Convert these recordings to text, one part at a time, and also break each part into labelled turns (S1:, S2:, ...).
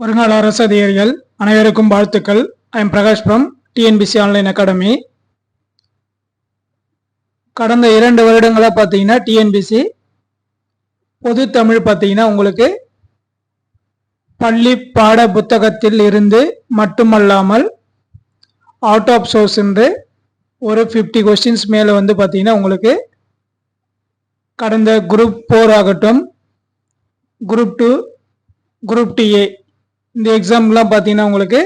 S1: வருங்கால அரசு அதிகாரிகள் அனைவருக்கும் வாழ்த்துக்கள். I am Prakash from TNPC online academy கடந்த இரண்டு வருடங்களாக பார்த்தீங்கன்னா டிஎன்பிசி பொது தமிழ் பார்த்தீங்கன்னா உங்களுக்கு பள்ளி பாட புத்தகத்தில் இருந்து மட்டுமல்லாமல் அவுட் ஆஃப் சோர்ஸ் என்று ஒரு ஃபிஃப்டி கொஸ்டின்ஸ் மேலே வந்து பார்த்தீங்கன்னா உங்களுக்கு கடந்த குரூப் ஃபோர் ஆகட்டும் குரூப் டூ குரூப் டிஏ இந்த எக்ஸாம்லாம் பார்த்தீங்கன்னா உங்களுக்கு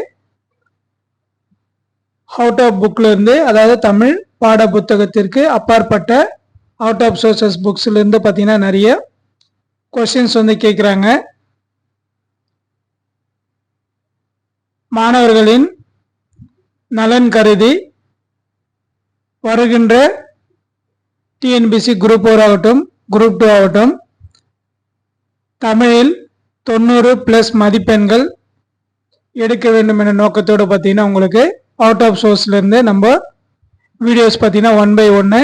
S1: அவுட் ஆஃப் புக்லேருந்து அதாவது தமிழ் பாட புத்தகத்திற்கு அப்பாற்பட்ட அவுட் ஆஃப் சோர்சஸ் புக்ஸ்லேருந்து பார்த்தீங்கன்னா நிறைய கொஷின்ஸ் வந்து கேட்குறாங்க மாணவர்களின் நலன் கருதி வருகின்ற டிஎன்பிசி குரூப் ஓர் ஆகட்டும் குரூப் டூ ஆகட்டும் தமிழில் தொண்ணூறு ப்ளஸ் மதிப்பெண்கள் எடுக்க வேண்டும் என்ற நோக்கத்தோடு பார்த்தீங்கன்னா உங்களுக்கு அவுட் ஆஃப் சோர்ஸ்லேருந்து நம்ம வீடியோஸ் பார்த்தீங்கன்னா ஒன் பை ஒன்று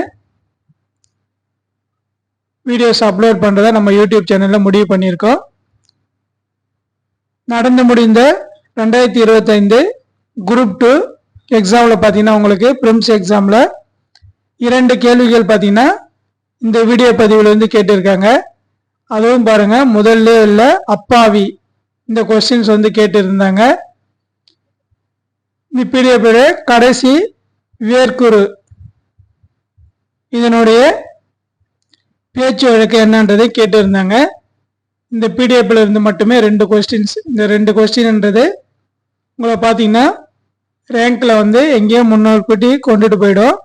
S1: வீடியோஸ் அப்லோட் பண்ணுறதை நம்ம யூடியூப் சேனலில் முடிவு பண்ணியிருக்கோம். நடந்து முடிந்த ரெண்டாயிரத்தி இருபத்தைந்து குரூப் டூ எக்ஸாமில் பார்த்தீங்கன்னா உங்களுக்கு ப்ரிம்ஸ் எக்ஸாமில் இரண்டு கேள்விகள் பார்த்தீங்கன்னா இந்த வீடியோ பதிவில் வந்து கேட்டிருக்காங்க. அதுவும் பாருங்கள் முதல்ல இல்லை அப்பாவி. இந்த கொஸ்டின்ஸ் வந்து கேட்டிருந்தாங்க. இந்த பிடிஎஃப் கடைசி வேர்க்குரு இதனுடைய பேச்சு வழக்கு என்னன்றதை கேட்டிருந்தாங்க. இந்த பிடிஎஃப்ல இருந்து மட்டுமே ரெண்டு கொஸ்டின்ஸ் இந்த ரெண்டு கொஸ்டின்ன்றது உங்களை பார்த்தீங்கன்னா ரேங்க்ல வந்து எங்கேயோ முன்னோர்பட்டி கொண்டுட்டு போயிடும்.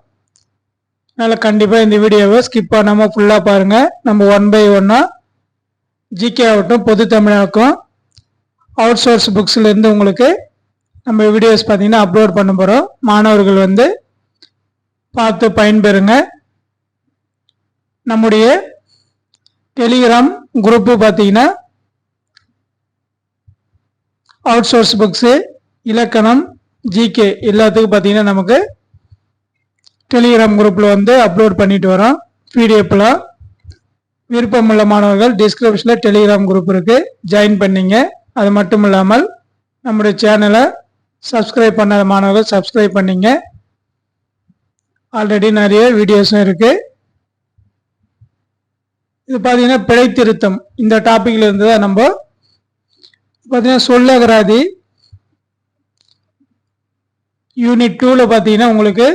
S1: அதனால் கண்டிப்பாக இந்த வீடியோவை ஸ்கிப் பண்ணாமல் ஃபுல்லாக பாருங்கள் நம்ம ஒன் பை ஒன்னாக ஜிகே ஆகட்டும் பொது தமிழாக்கும் அவுட் சோர்ஸ் புக்ஸ்லேருந்து உங்களுக்கு நம்ம வீடியோஸ் பார்த்தீங்கன்னா அப்லோட் பண்ண போகிறோம் மாணவர்கள் வந்து பார்த்து பயன்பெறுங்க. நம்முடைய டெலிகிராம் குரூப்பு பார்த்தீங்கன்னா அவுட் சோர்ஸ் புக்ஸு இலக்கணம் ஜிகே எல்லாத்துக்கும் பார்த்தீங்கன்னா நமக்கு டெலிகிராம் குரூப்பில் வந்து அப்லோட் பண்ணிட்டு வரோம். பிடிஎஃப்லாம் விருப்பமுள்ள மாணவர்கள் டிஸ்கிரிப்ஷனில் டெலிகிராம் குரூப் இருக்குது ஜாயின் பண்ணிங்க. அது மட்டும் இல்லாமல் நம்முடைய சேனலை சப்ஸ்கிரைப் பண்ணாத மாணவர்கள் சப்ஸ்கிரைப் பண்ணிங்க. ஆல்ரெடி நிறைய வீடியோஸும் இருக்குது இது பார்த்தீங்கன்னா பிழை திருத்தம். இந்த டாப்பிக்கில் இருந்து தான் நம்ம பார்த்தீங்கன்னா சொல்லகராதி யூனிட் டூவில் பார்த்தீங்கன்னா உங்களுக்கு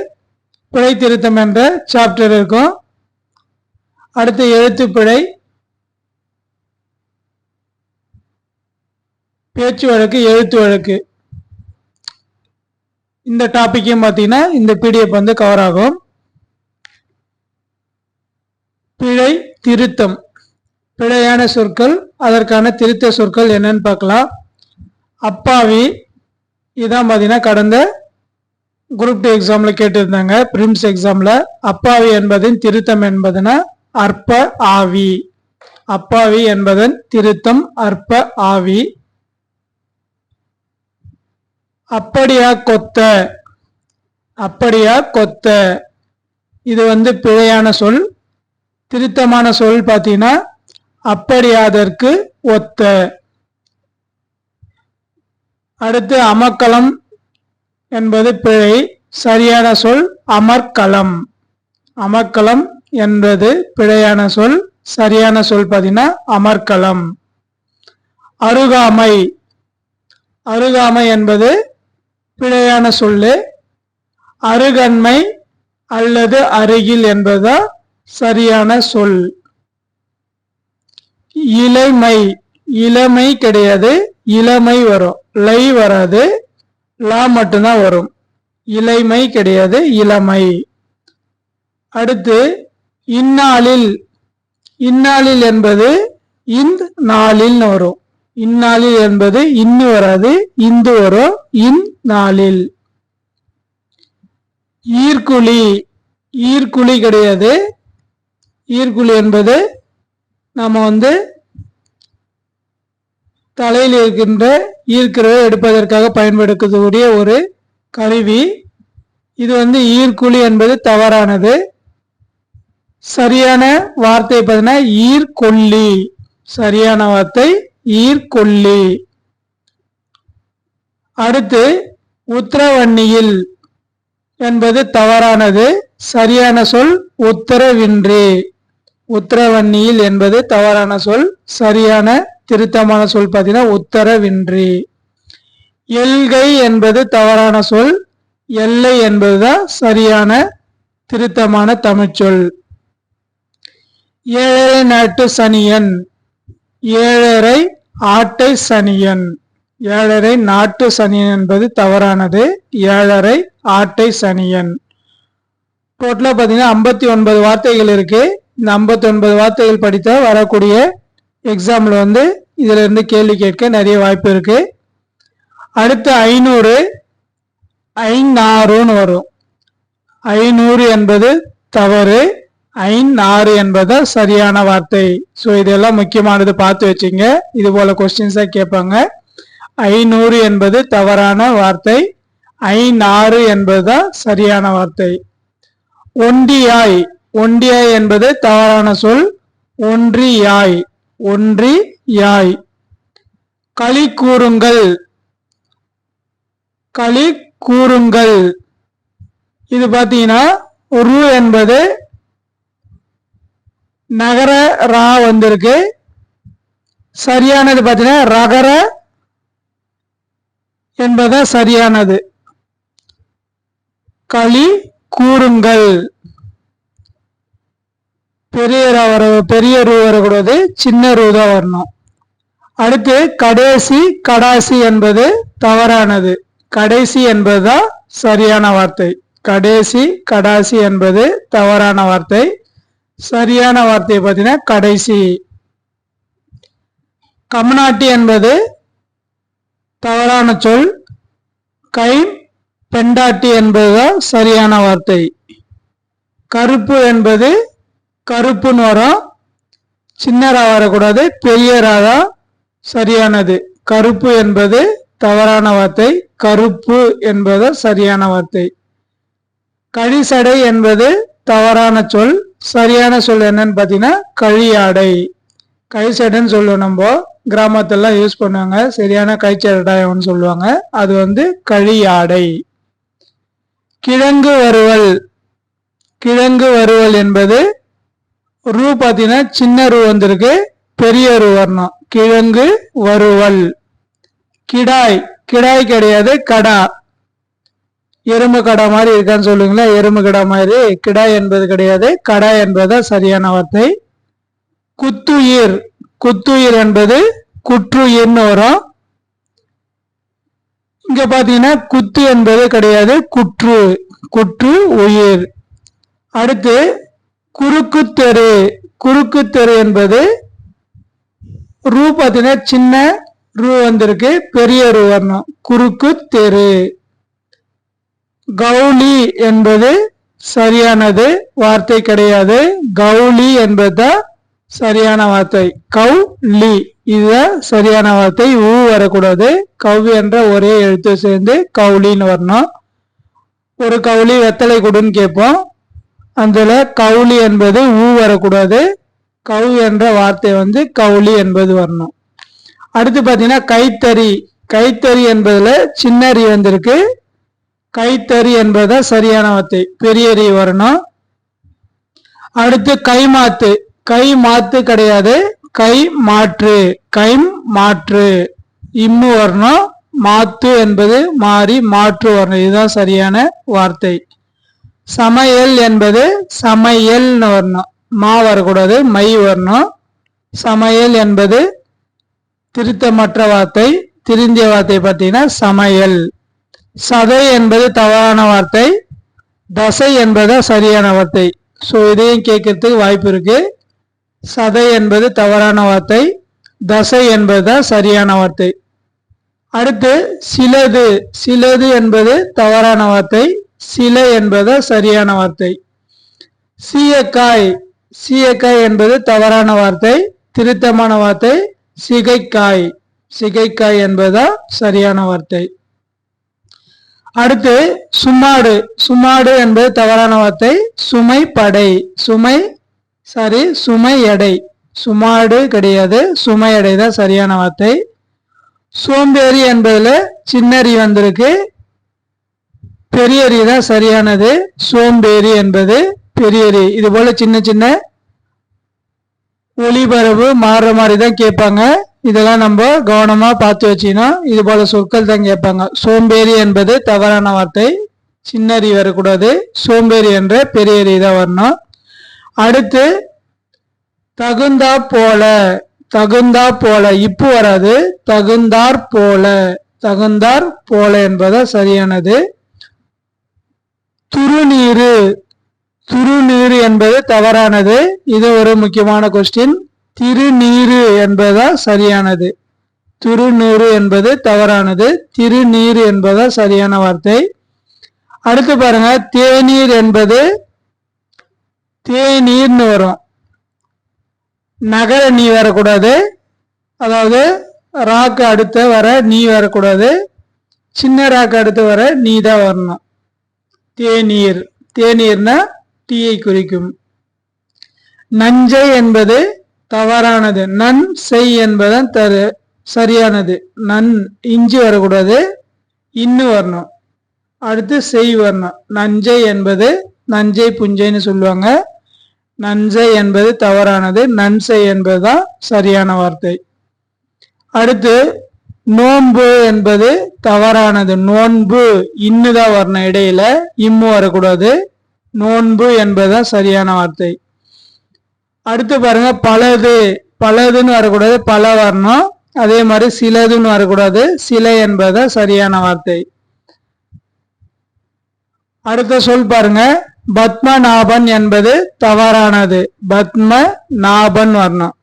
S1: பிழை திருத்தம் என்ற சாப்டர் இருக்கும். அடுத்து எழுத்துப்பிழை பேச்சு வழக்கு எழுத்து வழக்கு. இந்த டாபிக்கையும் பார்த்தீங்கன்னா இந்த பிடிஎஃப் வந்து கவர் ஆகும். பிழை திருத்தம். பிழையான சொற்கள் அதற்கான திருத்த சொற்கள் என்னன்னு பார்க்கலாம். அப்பாவி இதான் பார்த்தீங்கன்னா கடந்த குரூப் டூ எக்ஸாமில் கேட்டிருந்தாங்க. பிரிம்ஸ் எக்ஸாமில் அப்பாவி என்பதின் திருத்தம் என்பதுனா அற்ப ஆவி. அப்பாவி என்பதன் திருத்தம் அற்ப ஆவி. அப்படியா கொத்த? அப்படியா கொத்த? இது வந்து பிழையான சொல். திருத்தமான சொல் பார்த்தீங்கன்னா அப்படியாதற்கு ஒத்த. அடுத்து அமக்கலம் என்பது பிழை. சரியான சொல் அமர்கலம் அமர்கலம் என்பது பிழையான சொல். சரியான சொல் பார்த்தீங்கன்னா அமர்கலம் அருகாமை. அருகாமை என்பது பிழையான சொல்லு அருகன்மை அல்லது அருகில் என்பதா சரியான சொல். இளமை இளமை கிடையாது இளமை வரும். லை வராது லா மட்டும்தான் வரும். இளமை கிடையாது இளமை. அடுத்து இந்நாளில். இந்நாளில் என்பது இந்த நாளில்னு வரும். இந்நாளில் என்பது இன்னு வராது இந்து வரும் இந்நாளில் ஈர்க்குழி ஈர்க்குழி கிடையாது. ஈர்க்குழி என்பது நம்ம வந்து தலையில் இருக்கின்ற ஈர்க்கிறதை எடுப்பதற்காக பயன்படுத்தக்கூடிய ஒரு கருவி. இது வந்து ஈர்க்குழி என்பது தவறானது. சரியான வார்த்தை பார்த்தீங்கன்னா ஈர்கொல்லி சரியான வார்த்தை. ஈர்கொல்லி அடுத்து உத்தரவன்னியில் என்பது தவறானது. சரியான சொல் உத்தரவின்றி. உத்தரவன்னியில் என்பது தவறான சொல் சரியான திருத்தமான சொல் பார்த்தீங்கன்னா உத்தரவின்றி. எல்கை என்பது தவறான சொல் எல்லை என்பதுதான் சரியான திருத்தமான தமிழ்ச்சொல் ஏழரை நாட்டு சனியன் ஏழரை ஆட்டை சனியன். ஏழரை நாட்டு சனியன் என்பது தவறானது. ஏழரை ஆட்டை சனியன். டோட்டலா பாத்தீங்கன்னா ஐம்பத்தி ஒன்பது வார்த்தைகள் இருக்கு. இந்த ஐம்பத்தி ஒன்பது வார்த்தைகள் படித்த வரக்கூடிய எக்ஸாம்ல வந்து இதுல இருந்து கேள்வி கேட்க நிறைய வாய்ப்பு இருக்கு. அடுத்து ஐநூறு ஐநாறுன்னு வரும். ஐநூறு என்பது தவறு. ஐநாறு என்பது சரியான வார்த்தை. ஸோ இதெல்லாம் முக்கியமானது பார்த்து வச்சுங்க. இது போல கொஸ்டின்ஸாக கேட்பாங்க. ஐநூறு என்பது தவறான வார்த்தை. ஐநாறு என்பது சரியான வார்த்தை. ஒண்டியாய் ஒண்டியாய் என்பது தவறான சொல். ஒன்றியாய். ஒன்றி யாய் களி கூறுங்கள். களி கூறுங்கள். இது பார்த்தீங்கன்னா ரு என்பது நகர ரா வந்திருக்கு. சரியானது பார்த்தீங்கன்னா ரகர என்பதா சரியானது. களி கூறுங்கள். பெரிய வர பெரிய ரூ வரக்கூடாது சின்ன ரூ தான் வரணும். அடுத்து கடைசி கடாசி என்பது தவறானது. கடைசி என்பதுதான் சரியான வார்த்தை. கடைசி கடாசி என்பது தவறான வார்த்தை. சரியான வார்த்தையை பார்த்தீங்கன்னா கடைசி. கமநாட்டி என்பது தவறான சொல். கை பெண்டாட்டி என்பதுதான் சரியான வார்த்தை. கருப்பு என்பது கருப்புன்னு வரும். சின்னராக வரக்கூடாது பெரியராக தான் சரியானது. கருப்பு என்பது தவறான வார்த்தை. கருப்பு என்பது சரியான வார்த்தை. கழிசடை என்பது தவறான சொல். சரியான சொல் என்னன்னு பார்த்தீங்கன்னா கழியாடை. கைச்சடைன்னு சொல்லுவோம் நம்ம. கிராமத்தெல்லாம் யூஸ் பண்ணுவாங்க. சரியான கைச்சடாயம்னு சொல்லுவாங்க. அது வந்து கழியாடை. கிழங்கு வறுவல். கிழங்கு வறுவல் என்பது ரூ பார்த்தீங்கன்னா சின்ன ரூ வந்திருக்கு. பெரிய ரூ வரணும். கிழங்கு வறுவல். கிடாய். கிடாய் கிடையாது கடா. எறும்பு கடா மாதிரி இருக்கான்னு சொல்லுங்களா எறும்பு கடா மாதிரி. கிடாய் என்பது கிடையாது. கடா என்பது சரியான வார்த்தை. குத்துயிர். குத்துயிர் என்பது குற்றுயிர்னு வரும். இங்க பாத்தீங்கன்னா குத்து என்பது கிடையாது. குற்று. குற்று உயிர். அடுத்து குறுக்கு தெரு. குறுக்கு தெரு என்பது ரூ பார்த்தீங்கன்னா சின்ன ரூ வந்திருக்கு. பெரிய ரூ வரணும். குறுக்கு தெரு. கௌலி என்பது சரியானது வார்த்தை கிடையாது. கவுளி என்பது சரியான வார்த்தை. கவு லி இதுதான் சரியான வார்த்தை. ஊ வரக்கூடாது. கவ் என்ற ஒரே எழுத்து சேர்ந்து கவுளின்னு வரணும். ஒரு கவுளி வெத்தலை கொடுன்னு கேட்போம். அதில் கவுளி என்பது ஊ வரக்கூடாது. கவு என்ற வார்த்தை வந்து கவுளி என்பது வரணும். அடுத்து பார்த்தீங்கன்னா கைத்தறி. கைத்தறி என்பதில் சின்னறி வந்திருக்கு. கைத்தறி என்பது சரியான வார்த்தை. பெரியறி வரணும். அடுத்து கைமாத்து கை மாத்து கிடையாது. கை மாற்று. கை மாற்று. இம்மு வரணும். மாத்து என்பது மாறி மாற்று வரணும். இதுதான் சரியான வார்த்தை. சமையல் என்பது சமையல்னு வரணும். மா வரக்கூடாது. மை வரணும். சமையல் என்பது திருத்தமற்ற வார்த்தை. திருந்திய வார்த்தை பார்த்தீங்கன்னா சமையல். சதை என்பது தவறான வார்த்தை தசை என்பது சரியான வார்த்தை. ஸோ இதையும் கேட்கறதுக்கு வாய்ப்பு இருக்கு. சதை என்பது தவறான வார்த்தை தசை என்பது சரியான வார்த்தை. அடுத்து சிலது. சிலது என்பது தவறான வார்த்தை சிலை என்பது சரியான வார்த்தை. சீயக்காய். சீயக்காய் என்பது தவறான வார்த்தை திருத்தமான வார்த்தை சிகைக்காய். சிகைக்காய் என்பதா சரியான வார்த்தை. அடுத்து சுமாடு சுமாடு என்பது தவறான வார்த்தை. சுமை படை. சுமை சாரி சுமை எடை. சுமாடு கிடையாது. சுமை எடை தான் சரியான வார்த்தை. சோம்பேறி என்பதில் சின்னரி வந்திருக்கு. பெரியரி தான் சரியானது. சோம்பேறி என்பது பெரியரி இது போல சின்ன சின்ன ஒளிபரப்பு மாறுற மாதிரி தான் கேட்பாங்க. இதெல்லாம் நம்ம கவனமாக பார்த்து வச்சிங்கன்னா இது போல் சொற்கள் தான் கேட்பாங்க. சோம்பேறி என்பது தவறான வார்த்தை. சின்னறி வரக்கூடாது. சோம்பேறி என்ற பெரியரி தான் வரணும். அடுத்து தகுந்தா போல. தகுந்தா போல. இப்பு வராது. தகுந்தார் போல. தகுந்தார் போல என்பதா சரியானது. துருநீரு துருநீர் என்பது தவறானது. இது ஒரு முக்கியமான கொஸ்டின் திருநீரு என்பதா சரியானது. துருநீரு என்பது தவறானது. திருநீர் என்பதா சரியான வார்த்தை. அடுத்து பாருங்க தேநீர் என்பது தேநீர்னு வரும். நகர நீ வரக்கூடாது. அதாவது ராக்கு அடுத்து வர நீ வரக்கூடாது. சின்ன ராக்கு அடுத்து வர நீ தான் வரணும். தேநீர். தேநீர்னா டீயை குறிக்கும். நஞ்சை என்பது தவறானது. நன் செய் என்பதன் தரு சரியானது. நன் இஞ்சி வரக்கூடாது இன்னு வரணும். அடுத்து செய் வரணும். நஞ்சை என்பது நஞ்சை புஞ்சைன்னு சொல்லுவாங்க. நஞ்சை என்பது தவறானது நன்சை என்பதுதான் சரியான வார்த்தை. அடுத்து நோன்பு என்பது தவறானது. நோன்பு இன்னுதான் வரணும் இடையில இம்மு வரக்கூடாது. நோன்பு என்பதுதான் சரியான வார்த்தை. அடுத்து பாருங்க பலது. பலதுன்னு வரக்கூடாது பல வரணும். அதே மாதிரி சிலதுன்னு வரக்கூடாது. சிலை என்பது சரியான வார்த்தை. அடுத்த சொல் பாருங்க பத்மநாபன் என்பது தவறானது. பத்ம நாபன் வரணும்.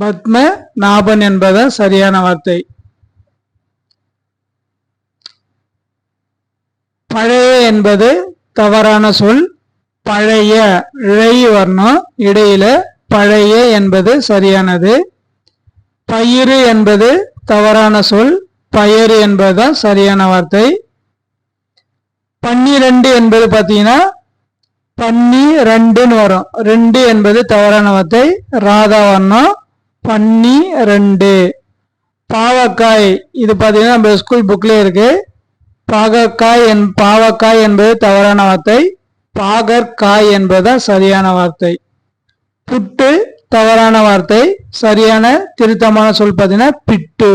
S1: பத்ம நாபன் என்பது சரியான வார்த்தை. பழைய என்பது தவறான சொல். பழைய இழை வரணும் இடையில பழைய என்பது சரியானது. பயிறு என்பது தவறான சொல். பயறு என்பதுதான் சரியான வார்த்தை. பன்னிரெண்டு என்பது பார்த்தீங்கன்னா பன்னி ரெண்டுன்னு வரும். ரெண்டு என்பது தவறான வார்த்தை. ராதா வர்ணம் பன்னி ரெண்டு பாவக்காய் இது பார்த்தீங்கன்னா நம்ம ஸ்கூல் புக்லேயே இருக்கு. பாகக்காய் என் பாவக்காய் என்பது தவறான வார்த்தை. பாகற்காய் என்பதுதான் சரியான வார்த்தை. புட்டு தவறான வார்த்தை சரியான திருத்தமான சொல் பார்த்தீங்கன்னா பிட்டு.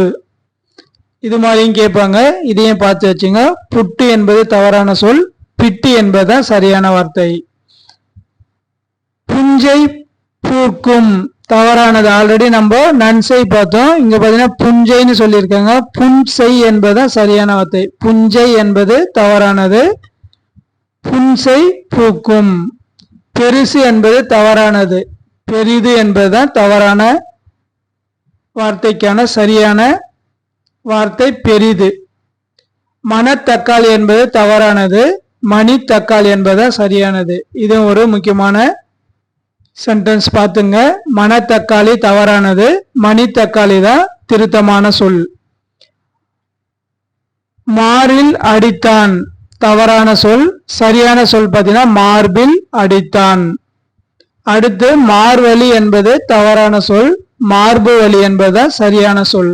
S1: இது மாதிரியும் கேட்பாங்க இதையும் பார்த்து வச்சுங்க. புட்டு என்பது தவறான சொல் பிட்டு என்பதுதான் சரியான வார்த்தை. புஞ்சை பூக்கும் தவறானது ஆல்ரெடி நம்ம நன்சை பார்த்தோம். இங்க பாத்தீங்கன்னா புஞ்சைன்னு சொல்லியிருக்காங்க. புன்சை என்பதுதான் சரியான வார்த்தை. புஞ்சை என்பது தவறானது. புன்சை பூக்கும். பெருசு என்பது தவறானது. பெரிது என்பதுதான் தவறான வார்த்தைக்கான சரியான வார்த்தை பெரிது. மணத்தக்காளி என்பது தவறானது. மணி தக்காளி என்பதுதான் சரியானது. இது ஒரு முக்கியமான சென்டென்ஸ் பார்த்துங்க. மணத்தக்காளி தவறானது. மணி தக்காளி தான் திருத்தமான சொல். மாறில் அடித்தான். தவறான சொல் சரியான சொல் பார்த்தீங்கன்னா மார்பில் அடித்தான். அடுத்து மார்வழி என்பது தவறான சொல் மார்பு வழி என்பதுதான் சரியான சொல்.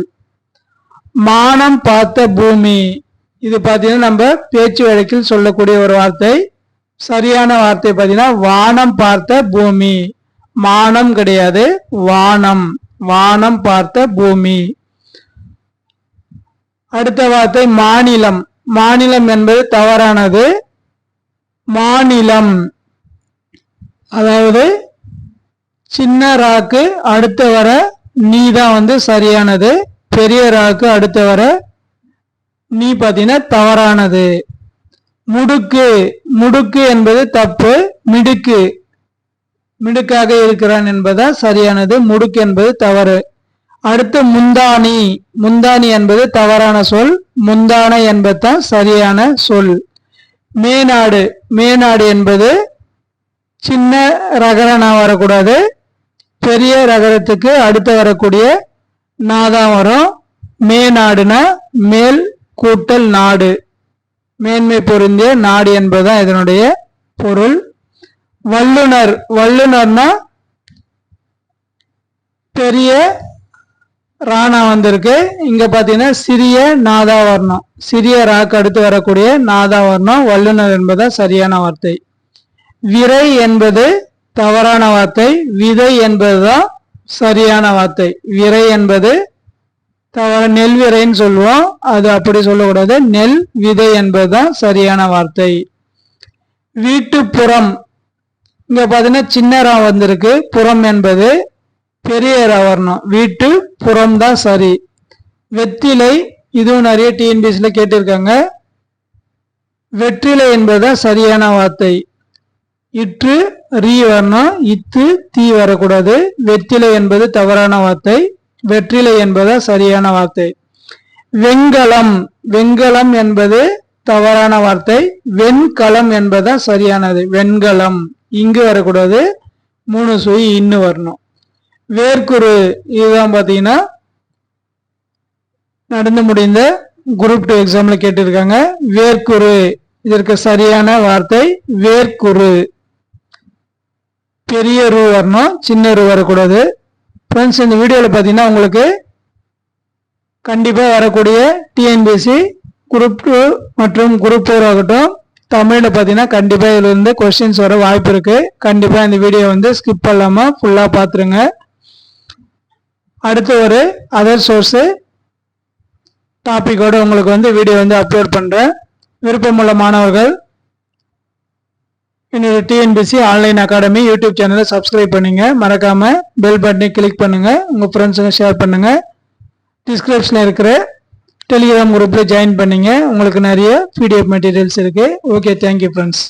S1: மானம் பார்த்த பூமி. இது பார்த்தீங்கன்னா நம்ம பேச்சு வழக்கில் சொல்லக்கூடிய ஒரு வார்த்தை. சரியான வார்த்தை பார்த்தீங்கன்னா வானம் பார்த்த பூமி. மானம் கிடையாது வானம். வானம் பார்த்த பூமி. அடுத்த வார்த்தை மாநிலம். மாநிலம் என்பது தவறானது. மாநிலம். அதாவது சின்ன ராக்கு அடுத்த வர நீ தான் வந்து சரியானது. பெரிய ராக்கு அடுத்த வர நீ பார்த்தீங்கன்னா தவறானது. முடுக்கு. முடுக்கு என்பது தப்பு. மிடுக்கு. மிடுக்காக இருக்கிறான் என்பதா சரியானது. முடுக்கு என்பது தவறு. அடுத்து முந்தானி. முந்தானி என்பது தவறான சொல். முந்தானை என்பதுதான் சரியான சொல். மேநாடு மேநாடு என்பது சின்ன ரகரனா வரக்கூடாது. பெரிய ரகரத்துக்கு அடுத்து வரக்கூடிய நாதான் வரும். மேநாடுனா மேல் கூட்டல் நாடு. மேன்மை பொருந்திய நாடு என்பதுதான் இதனுடைய பொருள். வல்லுனர். வல்லுனர்னா பெரிய ராணா வந்திருக்கு. இங்க பாத்தீங்கன்னா சிறிய நாதா வர்ணம் சிறிய ராக்கு அடுத்து வரக்கூடிய நாதா வர்ணம் வல்லுநர் என்பதா சரியான வார்த்தை. விரை என்பது தவறான வார்த்தை விதை என்பதுதான் சரியான வார்த்தை. விரை என்பது தவற நெல் விரைன்னு சொல்லுவோம். அது அப்படி சொல்லக்கூடாது. நெல் விதை என்பதுதான் சரியான வார்த்தை. வீட்டுப்புறம். இங்க பாத்தீங்கன்னா சின்ன ரா வந்திருக்கு. புறம் என்பது பெரிய வரணும் வீட்டு புறம் தான் சரி. வெற்றிலை இதுவும் நிறைய டிஎன்பிஎஸ்ல கேட்டிருக்காங்க. வெற்றிலை என்பதுதான் சரியான வார்த்தை. இற்று ரீ வரணும். இத்து தீ வரக்கூடாது. வெற்றிலை என்பது தவறான வார்த்தை. வெற்றிலை என்பதா சரியான வார்த்தை. வெண்கலம் வெண்கலம் என்பது தவறான வார்த்தை. வெண்கலம் என்பதா சரியானது. வெண்கலம். இங்கு வரக்கூடாது. மூணு சுய் இன்னு வரணும். வேர்க்குரு இதுதான் பார்த்தீங்கன்னா நடந்து முடிந்த குரூப் டூ எக்ஸாம்ல கேட்டிருக்காங்க. வேர்க்குரு இதற்கு சரியான வார்த்தை வேர்க்குரு பெரிய ரூ வரணும் சின்ன ரூ வரக்கூடாது. ஃப்ரெண்ட்ஸ் இந்த வீடியோவில் பார்த்தீங்கன்னா உங்களுக்கு கண்டிப்பாக வரக்கூடிய டிஎன்பிஎஸ்சி குரூப் டூ மற்றும் குரூப் ஃபோர் ஆகட்டும் தமிழில் பார்த்தீங்கன்னா கண்டிப்பாக இதில் இருந்து கொஸ்டின்ஸ் வர வாய்ப்பு இருக்குது கண்டிப்பாக இந்த வீடியோ வந்து ஸ்கிப் பண்ணாமல் ஃபுல்லாக பார்த்துருங்க. அடுத்து ஒரு அதர் சோர்ஸு டாப்பிக்கோடு உங்களுக்கு வந்து வீடியோ வந்து அப்லோட் பண்ணுறேன் விருப்பமுள்ள மாணவர்கள் என்னோட டிஎன்பிசி ஆன்லைன் அகாடமி யூடியூப் சேனலை சப்ஸ்கிரைப் பண்ணுங்க. மறக்காமல் பெல் பட்டனை கிளிக் பண்ணுங்கள் உங்கள் ஃப்ரெண்ட்ஸுங்க ஷேர் பண்ணுங்கள் டிஸ்கிரிப்ஷனில் இருக்கிற டெலிகிராம் குரூப்பில் ஜாயின் பண்ணிங்க. உங்களுக்கு நிறைய பிடிஎஃப் மெட்டீரியல்ஸ் இருக்குது ஓகே தேங்க்யூ ஃப்ரெண்ட்ஸ்